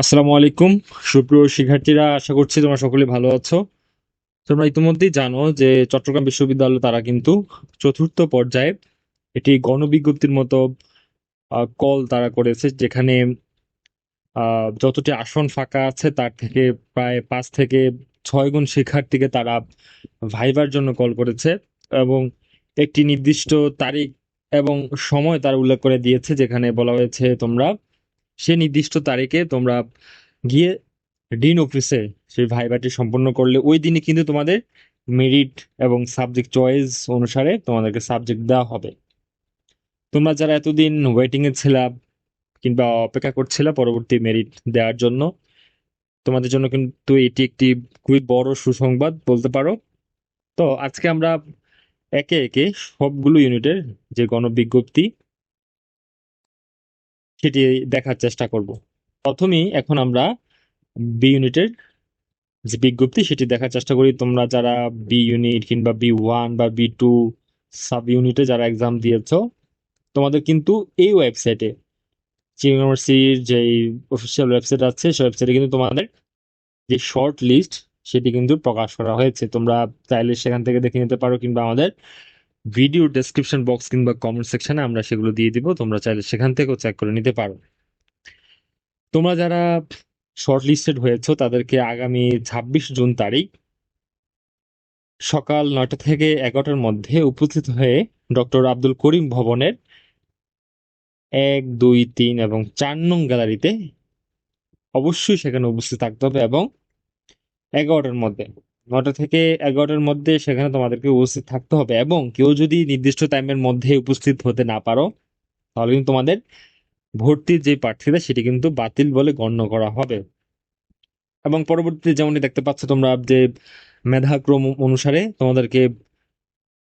আসসালামু আলাইকুম। সুপ্রিয় শিক্ষার্থীরা, আশা করছি তোমরা সকলে ভালো আছো। তোমরা ইতিমধ্যেই জানো যে চট্টগ্রাম বিশ্ববিদ্যালয় তারা কিন্তু চতুর্থ পর্যায়ে এটি গণবিজ্ঞপ্তির মতো কল তারা করেছে যেখানে যতটি আসন ফাঁকা আছে তার থেকে প্রায় পাঁচ থেকে ছয় গুণ শিক্ষার্থীকে তারা ভাইবার জন্য কল করেছে এবং একটি নির্দিষ্ট তারিখ এবং সময় তারা উল্লেখ করে দিয়েছে যেখানে বলা হয়েছে তোমরা সে নির্দিষ্ট তারিখে তোমরা গিয়ে ডিন অফিসে সেই ভাইবাটি সম্পন্ন করলে। ওই দিনে কিন্তু তোমাদের মেরিট এবং সাবজেক্ট চয়েস অনুসারে তোমাদেরকে সাবজেক্ট দেওয়া হবে। তোমরা যারা এতদিন ওয়েটিংয়ে এ ছিলা কিংবা অপেক্ষা করছিলা পরবর্তী মেরিট দেওয়ার জন্য, তোমাদের জন্য কিন্তু এটি একটি খুবই বড় সুসংবাদ বলতে পারো। তো আজকে আমরা একে একে সবগুলো ইউনিটের যে গণবিজ্ঞপ্তি সেটি দেখার চেষ্টা করব। প্রথমেই এখন আমরা বি ইউনিটের যে বিজ্ঞপ্তি, সেটি দেখার চেষ্টা করি। তোমরা যারা বি ইউনিট কিংবা বি ওয়ান বা বি টু সাব ইউনিটে যারা এক্সাম দিয়েছ, তোমাদের কিন্তু এই ওয়েবসাইটে ইউনিভার্সিটির যে অফিসিয়াল ওয়েবসাইট আছে, সেই ওয়েবসাইটে কিন্তু তোমাদের যে শর্ট লিস্ট সেটি কিন্তু প্রকাশ করা হয়েছে। তোমরা চাইলে সেখান থেকে দেখে নিতে পারো কিংবা আমাদের ভিডিও ডেসক্রিপশন বক্স কিংবা কমেন্ট সেকশনে আমরা সেগুলো দিয়ে দিব, তোমরা চাইলে সেখান থেকেও চেক করে নিতে পারো। তোমরা যারা শর্ট লিস্টেড হয়েছো, তাদেরকে আগামী ছাব্বিশ জুন তারিখ সকাল নয়টা থেকে এগারোটার মধ্যে উপস্থিত হয়ে ডক্টর আব্দুল করিম ভবনের এক, দুই, তিন এবং চার নং গ্যালারিতে অবশ্যই সেখানে উপস্থিত থাকতে হবে এবং এগারোটার মধ্যে নটা থেকে এগারোটার মধ্যে সেখানে তোমাদেরকে উপস্থিত থাকতে হবে এবং কেউ যদি নির্দিষ্ট টাইমের মধ্যে উপস্থিত হতে না পারো তাহলে কিন্তু তোমাদের ভর্তির যে প্রার্থীতা সেটি কিন্তু বাতিল বলে গণ্য করা হবে। এবং পরবর্তীতে যেমনটি দেখতে পাচ্ছ তোমরা যে মেধাক্রম অনুসারে তোমাদেরকে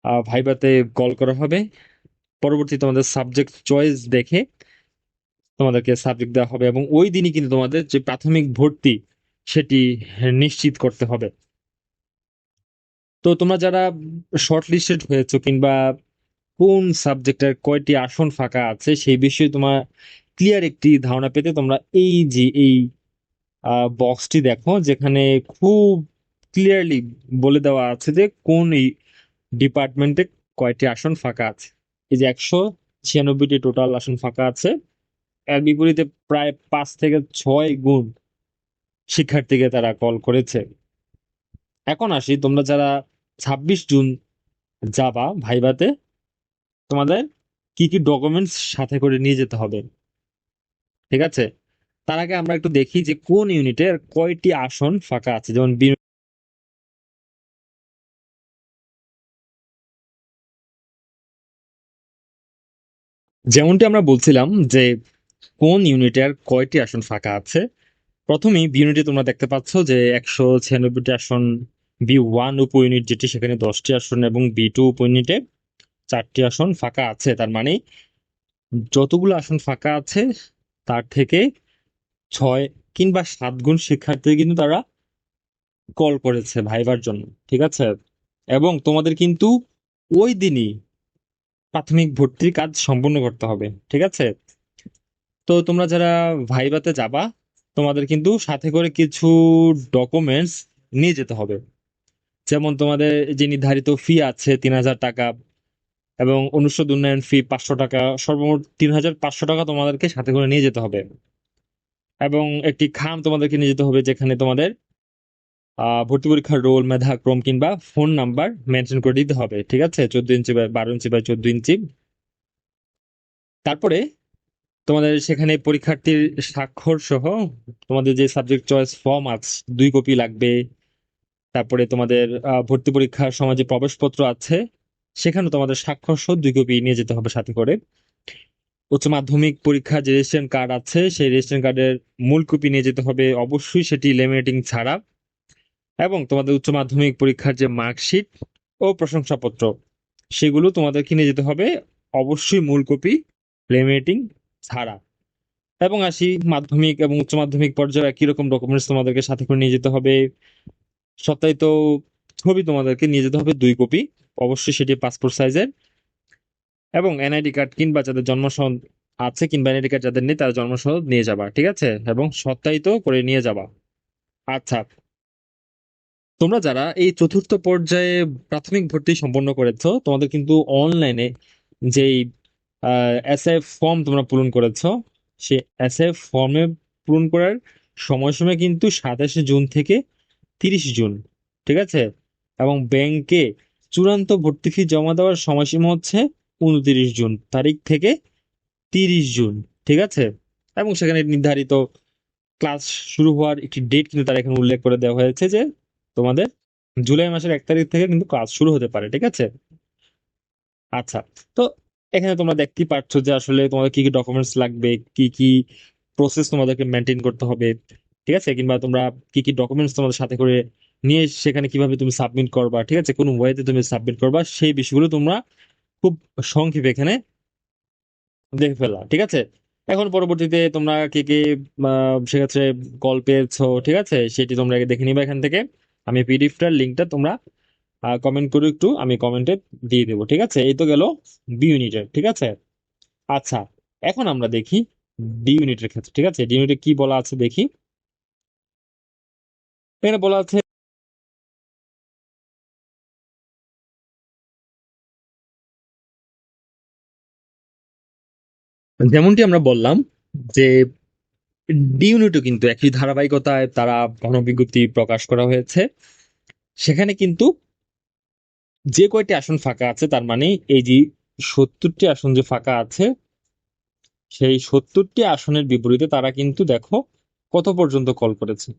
আহ, ভাইভাতে কল করা হবে। পরবর্তী তোমাদের সাবজেক্ট চয়েস দেখে তোমাদেরকে সাবজেক্ট দেওয়া হবে এবং ওই দিনই কিন্তু তোমাদের যে প্রাথমিক ভর্তি সেটি নিশ্চিত করতে হবে। তো তোমরা যারা শর্ট লিস্টেড হয়েছো কিংবা কোন সাবজেক্টের কয়টি আসন ফাঁকা আছে, সেই বিষয়ে তোমার ক্লিয়ার একটি ধারণা পেতে তোমরা এই যে এই বক্সটি দেখো, যেখানে খুব ক্লিয়ারলি বলে দেওয়া আছে যে কোন এই ডিপার্টমেন্টে কয়টি আসন ফাঁকা আছে। এই যে একশো ছিয়ানব্বইটি টোটাল আসন ফাঁকা আছে। এর বিপরীতে প্রায় পাঁচ থেকে ছয় গুণ শিক্ষার্থীকে তারা কল করেছে। এখন আসি, তোমরা যারা ছাব্বিশ জুন যাবা ভাইভাতে, তোমাদের কি কি ডকুমেন্টস সাথে করে নিয়ে যেতে হবে? ঠিক আছে? তার আগে আমরা একটু দেখি যে কোন ইউনিটের কয়টি আসন ফাঁকা আছে। যেমন যেমনটি আমরা বলছিলাম যে কোন ইউনিটের কয়টি আসন ফাঁকা আছে, প্রথমেই বি ইউনিটে তোমরা দেখতে পাচ্ছ যে একশো ছিয়ানব্বইটি আসন বি ওয়ান উপ ইউনিট যেটি সেখানে দশটি আসন এবং বি টু উপ ইউনিটে চারটি আসন ফাঁকা আছে, তার মানে যতগুলো আসন ফাঁকা আছে তার থেকে ছয় কিংবা সাত গুণ শিক্ষার্থী কিন্তু তারা কল করেছে ভাইবার জন্য, ঠিক আছে? এবং তোমাদের কিন্তু ওই দিনই প্রাথমিক ভর্তির কাজ সম্পূর্ণ করতে হবে, ঠিক আছে? তো তোমরা যারা ভাইভাতে যাবা, তোমাদের কিন্তু সাথে করে কিছু ডকুমেন্টস নিয়ে যেতে হবে। যেমন তোমাদের যে নির্ধারিত ফি আছে তিন হাজার টাকা এবং অনুষদ উন্নয়ন ফি পাঁচশো টাকা, সর্বমোট তিন হাজার পাঁচশো টাকা তোমাদেরকে সাথে করে নিয়ে যেতে হবে। এবং একটি খাম তোমাদেরকে নিয়ে যেতে হবে যেখানে তোমাদের ভর্তি পরীক্ষার রোল, মেধা, ক্রম কিংবা ফোন নাম্বার মেনশন করে দিতে হবে, ঠিক আছে? চোদ্দ ইঞ্চি বাই বারো ইঞ্চি বাই চোদ্দ ইঞ্চি। তারপরে তোমাদের সেখানে পরীক্ষার্থীর স্বাক্ষর সহ তোমাদের যে সাবজেক্ট চয়েস ফর্ম আছে, দুই কপি লাগবে। তারপরে তোমাদের ভর্তি পরীক্ষার সময় যে প্রবেশপত্র আছে সেখানে তোমাদের স্বাক্ষর সহ দুই কপি নিয়ে যেতে হবে সাথে করে। উচ্চ মাধ্যমিক পরীক্ষার যে রেজিস্ট্রেশন কার্ড আছে, সেই রেজিস্ট্রেশন কার্ডের মূল কপি নিয়ে যেতে হবে অবশ্যই, সেটি লেমিনেটিং ছাড়া। এবং তোমাদের উচ্চ মাধ্যমিক পরীক্ষার যে মার্কশিট ও প্রশংসাপত্র, সেগুলো তোমাদেরকে নিয়ে যেতে হবে অবশ্যই মূল কপি লেমিনেটিং ছাড়া। এবং আসি, মাধ্যমিক এবং উচ্চ মাধ্যমিক পর্যায়ে একই রকম ডকুমেন্টস তোমাদেরকে সাথে করে নিয়ে যেতে হবে। সপ্তাহিত ছবি তোমাদেরকে নিয়ে যেতে হবে দুই কপি। অবশ্যই সেটি পাসপোর্ট সাইজের এবং এনআইডি কার্ড কিংবা যাদের জন্মসন আছে কিংবা এনআইডি কার্ড যাদের নেই, তারা জন্ম নিয়ে যাবা, ঠিক আছে? এবং সত্যায়িত করে নিয়ে যাবা। আচ্ছা। তোমরা যারা এই চতুর্থ পর্যায়ে প্রাথমিক ভর্তি সম্পন্ন করেছ, তোমাদের কিন্তু অনলাইনে যেই এস এফ ফর্ম তোমরা পূরণ করেছ সে এস এফ ফর্মে পূরণ করার সময় সময়সীমা কিন্তু সাতাশে জুন থেকে তিরিশ জুন, ঠিক আছে? এবং ব্যাংকে চূড়ান্ত ভর্তি ফি জমা দেওয়ার সময়সীমা হচ্ছে উনতিরিশ জুন, তারিখ থেকে তিরিশ জুন, ঠিক আছে? এবং সেখানে নির্ধারিত ক্লাস শুরু হওয়ার একটি ডেট কিন্তু তারা এখানে উল্লেখ করে দেওয়া হয়েছে যে তোমাদের জুলাই মাসের এক তারিখ থেকে কিন্তু ক্লাস শুরু হতে পারে, ঠিক আছে? আচ্ছা তো এখানে তোমরা দেখতেই পাচ্ছ যে আসলে তোমাদের কি কি ডকুমেন্টস লাগবে, কি কি প্রসেস তোমাদেরকে মেনটেন করতে হবে ঠিক আছে? কিংবা তোমরা কি কি ডকুমেন্টস তোমাদের সাথে করে নিয়ে সেখানে কীভাবে তুমি সাবমিট করবা, ঠিক আছে? কোন ওয়েতে তুমি সাবমিট করবা, সেই বিষয়গুলো তোমরা খুব সংক্ষেপে এখানে দেখে ফেলা ঠিক আছে? এখন পরবর্তীতে তোমরা কে কে সেক্ষেত্রে কল পেয়েছ, ঠিক আছে? সেটি তোমরা দেখে নিবা এখান থেকে। আমি পিডিএফটার লিঙ্কটা তোমরা কমেন্ট করে একটু আমি কমেন্টে দিয়ে দেবো, ঠিক আছে? এই তো গেল বি ইউনিটের ঠিক আছে? আচ্ছা এখন আমরা দেখি ডি ইউনিটের ক্ষেত্রে, ঠিক আছে? ডি ইউনিটে কি বলা আছে দেখি। আছে যেমনটি আমরা বললাম যে ডি ইউনিটও কিন্তু একই ধারাবাহিকতায় তারা গণবিজ্ঞপ্তি প্রকাশ করা হয়েছে। সেখানে কিন্তু যে কয়টি আসন ফাঁকা আছে, তার মানে এই যে সত্তরটি আসন যে ফাঁকা আছে, সেই সত্তরটি আসনের বিপরীতে তারা কিন্তু দেখো কত পর্যন্ত কল করেছে।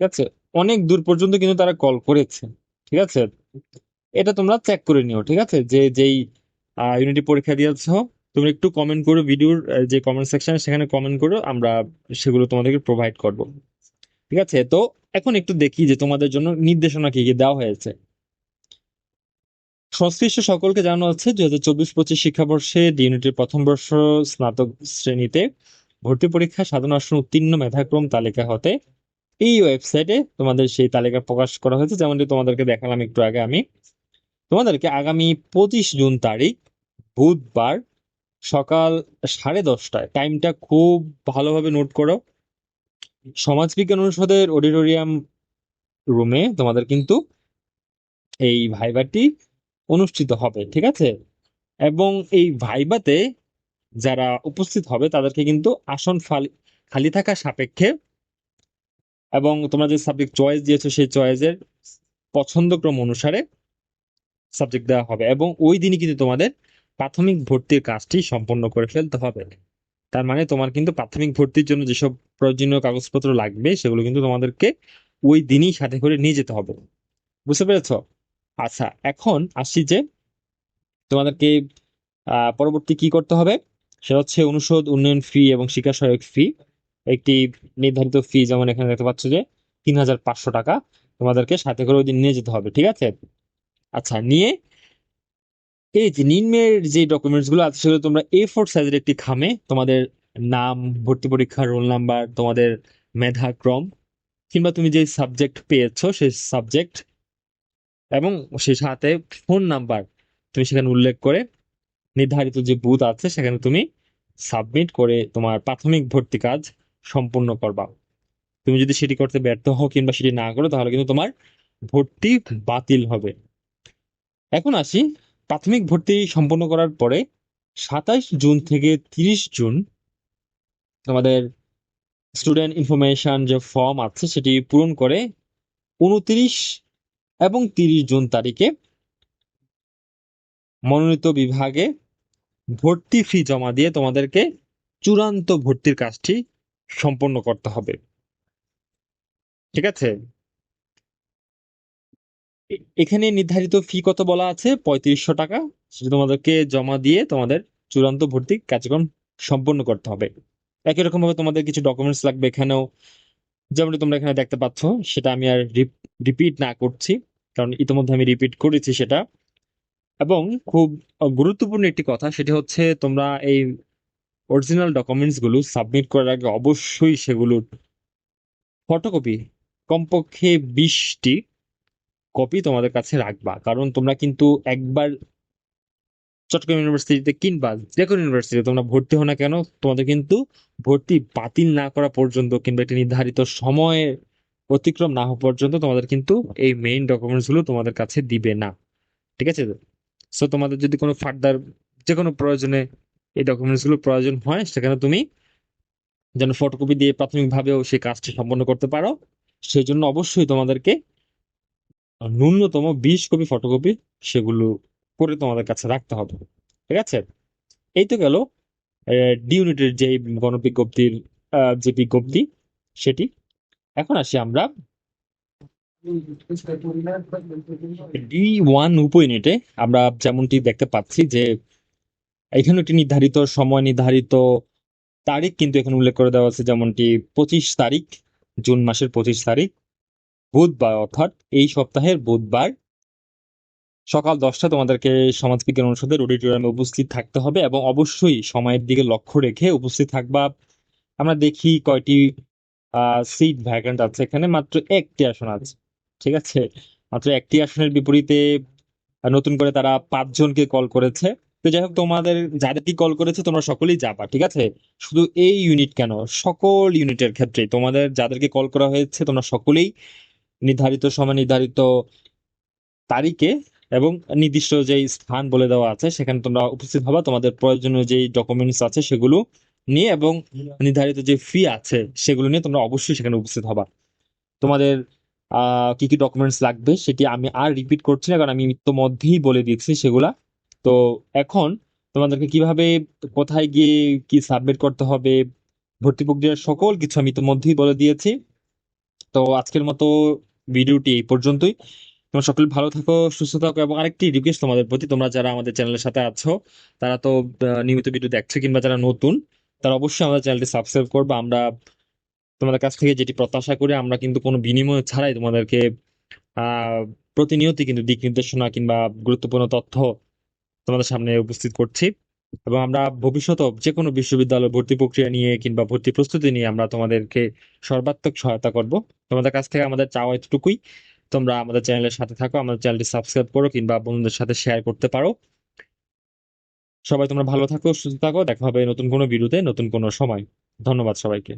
ঠিক আছে? অনেক দূর পর্যন্ত কিন্তু তারা কল করেছে, ঠিক আছে? এটা তোমরা চেক করে নিও, ঠিক আছে? যে যেই ইউনিটি পরীক্ষা দিয়েছ, তুমি একটু কমেন্ট করো ভিডিওর যে কমেন্ট সেকশন সেখানে কমেন্ট করো, আমরা সেগুলো তোমাদেরকে প্রোভাইড করব। ঠিক আছে? তো এখন একটু দেখি যে তোমাদের জন্য নির্দেশনা কি কি দেওয়া হয়েছে। সংশ্লিষ্ট সকলকে জানানো হচ্ছে দুই হাজার চব্বিশ পঁচিশ শিক্ষাবর্ষে ডি ইউনিটের প্রথম বর্ষ স্নাতক শ্রেণীতে ভর্তি পরীক্ষা সাধারণ আসন উত্তীর্ণ মেধাক্রম তালিকা হতে এই ওয়েবসাইটে তোমাদের সেই তালিকা প্রকাশ করা হয়েছে। যেমনটি তোমাদেরকে দেখালাম একটু আগে আমি। তোমাদেরকে আগামী পঁচিশ জুন তারিখ বুধবার সকাল সাড়ে দশটায় টাইমটা খুব ভালোভাবে নোট করো। সমাজবিজ্ঞান অনুষদের অডিটোরিয়াম রুমে তোমাদের কিন্তু এই ভাইবাটি অনুষ্ঠিত হবে, ঠিক আছে? এবং এই ভাইবাতে যারা উপস্থিত হবে তাদেরকে কিন্তু আসন খালি থাকা সাপেক্ষে এবং তোমরা যে সাবজেক্ট চয়েস দিয়েছ, সেই চয়েসের পছন্দক্রম অনুসারে সাবজেক্ট দেওয়া হবে এবং ওই দিনই কিন্তু তোমাদের প্রাথমিক ভর্তির কাজটি সম্পন্ন করে ফেলতে হবে। তার মানে তোমার কিন্তু প্রাথমিক ভর্তির জন্য যেসব প্রয়োজনীয় কাগজপত্র লাগবে, সেগুলো কিন্তু তোমাদেরকে ওই দিনই সাথে করে নিয়ে যেতে হবে। বুঝতে পেরেছ? আচ্ছা এখন আসছি যে তোমাদেরকে পরবর্তী কি করতে হবে? সেটা হচ্ছে অনুষদ, উন্নয়ন ফি এবং শিক্ষা সহায়ক ফি একটি নির্ধারিত ফি যেমন এখানে দেখতে পাচ্ছ যে তিন হাজার পাঁচশো টাকা তোমাদেরকে সাথে করে ওই দিন নিয়ে যেতে হবে, ঠিক আছে? আচ্ছা নিয়ে এই যে নিম্নের যে ডকুমেন্টসগুলো আছে সেগুলো তোমরা এ ফোর সাইজের একটি খামে তোমাদের নাম, ভর্তি পরীক্ষার রোল নাম্বার তোমাদের মেধাক্রম কিংবা তুমি যে সাবজেক্ট পেয়েছ সেই সাবজেক্ট এবং সেই সাথে ফোন নাম্বার তুমি সেখানে উল্লেখ করে নির্ধারিত যে বুথ আছে সেখানে তুমি সাবমিট করে তোমার প্রাথমিক ভর্তি কাজ সম্পূর্ণ করবা। তুমি যদি সেটি করতে ব্যর্থ হও কিংবা সেটি না করো, তাহলে কিন্তু তোমার ভর্তি বাতিল হবে। এখন আসি, প্রাথমিক ভর্তি সম্পন্ন করার পরে সাতাইশ জুন থেকে তিরিশ জুন তোমাদের স্টুডেন্ট ইনফরমেশন যে ফর্ম আছে, সেটি পূরণ করে উনত্রিশ এবং তিরিশ জুন তারিখে মনোনীত বিভাগে ভর্তি ফি জমা দিয়ে তোমাদেরকে চূড়ান্ত ভর্তির কাজটি সম্পন্ন করতে হবে। ঠিক আছে? এখানে নির্ধারিত ফি কত বলা আছে? পঁয়ত্রিশশো টাকা। সেটা তোমাদেরকে জমা দিয়ে তোমাদের চূড়ান্ত ভর্তি কার্যক্রম সম্পন্ন করতে হবে। একই রকম ভাবে তোমাদের কিছু ডকুমেন্টস লাগবে এখানেও। যেমন তোমরা এখানে দেখতে পাচ্ছ, সেটা আমি আর রিপিট না করছি, কারণ ইতিমধ্যে আমি রিপিট করেছি সেটা। এবং খুব গুরুত্বপূর্ণ একটি কথা, সেটি হচ্ছে তোমরা এই অরিজিনাল ডকুমেন্টসগুলো সাবমিট করার আগে অবশ্যই সেগুলোর ফটোকপি কমপক্ষে বিশটি কপি তোমাদের কাছে রাখবা। কারণ তোমরা কিন্তু একবার চট্টগ্রাম ইউনিভার্সিটিতে কিংবা যে কোনো ইউনিভার্সিটিতে তোমরা ভর্তি হও না কেন, তোমাদের কিন্তু ভর্তি বাতিল না করা পর্যন্ত কিংবা একটি নির্ধারিত সময়ে অতিক্রম না হওয়া পর্যন্ত তোমাদের কিন্তু এই মেইন ডকুমেন্টসগুলো তোমাদের কাছে দিবে না। ঠিক আছে? সো তোমাদের যদি কোনো ফার্দার যে কোনো প্রয়োজনে এই ডকুমেন্টসগুলো প্রয়োজন হয়, সেখানে তুমি যেন ফটোকপি দিয়ে প্রাথমিকভাবেও সেই কাজটি সম্পন্ন করতে পারো। সেই জন্য অবশ্যই তোমাদেরকে ন্যূনতম বিশ কপি ফটোকপি সেগুলো করে তোমাদের কাছে রাখতে হবে, ঠিক আছে? এই তো গেল ডি ইউনিটের যে গণবিজ্ঞপ্তির যে বিজ্ঞপ্তি, সেটি। এখন আসি আমরা ডি ওয়ান উপ ইউনিটে আমরা যেমনটি দেখতে পাচ্ছি যে এখানে একটি নির্ধারিত সময় নির্ধারিত তারিখ কিন্তু এখানে উল্লেখ করে দেওয়া আছে, যেমনটি পঁচিশ তারিখ, জুন মাসের পঁচিশ তারিখ, বুধবার অর্থাৎ এই সপ্তাহের বুধবার। সকাল দশটা তোমাদেরকে সমাজবিজ্ঞান অনুষদের অডিটোরিয়ামে উপস্থিত থাকতে হবে এবং অবশ্যই সময়ের দিকে লক্ষ্য রেখে উপস্থিত থাকবা। আমরা দেখি কয়টি সিট ভ্যাকেন্ট আছে এখানে, মাত্র একটি আসন আছে, ঠিক আছে? মাত্র একটি আসনের বিপরীতে নতুন করে তারা পাঁচজনকে কল করেছে। তো যাই হোক, তোমাদের যাদেরকে কল করেছে, তোমরা সকলেই যাবা, ঠিক আছে? শুধু এই ইউনিট কেন, সকল ইউনিটের ক্ষেত্রে। তোমাদের যাদেরকে কল করা হয়েছে, তোমরা সকলেই নির্ধারিত সময়, নির্ধারিত তারিখে এবং নির্দিষ্ট যেই স্থান বলে দেওয়া আছে, সেখানে তোমরা উপস্থিত হবা। তোমাদের প্রয়োজনীয় যেই ডকুমেন্টস আছে, সেগুলো নিয়ে এবং নির্ধারিত যে ফি আছে, সেগুলো নিয়ে তোমরা অবশ্যই সেখানে উপস্থিত হবা। তোমাদের কি কি ডকুমেন্টস লাগবে, সেটি আমি আর রিপিট করছি না, কারণ আমি ইতিমধ্যেই বলে দিয়েছি সেগুলা। তো এখন তোমাদেরকে কীভাবে, কোথায় গিয়ে কি সাবমিট করতে হবে, ভর্তি প্রক্রিয়ার সকল কিছু আমি ইতিমধ্যেই বলে দিয়েছি। তো আজকের মতো ভিডিওটি এই পর্যন্তই। তোমরা সকলে ভালো থাকো, সুস্থ থাকো এবং আরেকটি রিকোয়েস্ট তোমাদের প্রতি, তোমরা যারা আমাদের চ্যানেলের সাথে আছো, তারা তো নিয়মিত ভিডিও দেখছ কিংবা যারা নতুন, তারা অবশ্যই আমাদের চ্যানেলটি সাবস্ক্রাইব করবে। আমরা তোমাদের কাছ থেকে যেটি প্রত্যাশা করি, আমরা কিন্তু কোনো বিনিময় ছাড়াই তোমাদেরকে প্রতিনিয়তই কিন্তু দিক নির্দেশনা কিংবা গুরুত্বপূর্ণ তথ্য তোমাদের সামনে উপস্থিত করছি। এবং আমরা ভবিষ্যতে যে কোনো বিশ্ববিদ্যালয় ভর্তি প্রক্রিয়া নিয়ে কিংবা ভর্তি প্রস্তুতি নিয়ে আমরা তোমাদেরকে সর্বাত্মক সহায়তা করব। তোমাদের কাছ থেকে আমাদের চাওয়া এতটুকুই। তোমরা আমাদের চ্যানেলের সাথে থাকো, আমাদের চ্যানেলটি সাবস্ক্রাইব করো কিংবা বন্ধুদের সাথে শেয়ার করতে পারো। সবাই তোমরা ভালো থাকো, সুস্থ থাকো। দেখা হবে নতুন কোনো ভিডিওতে, নতুন কোনো সময়। ধন্যবাদ সবাইকে।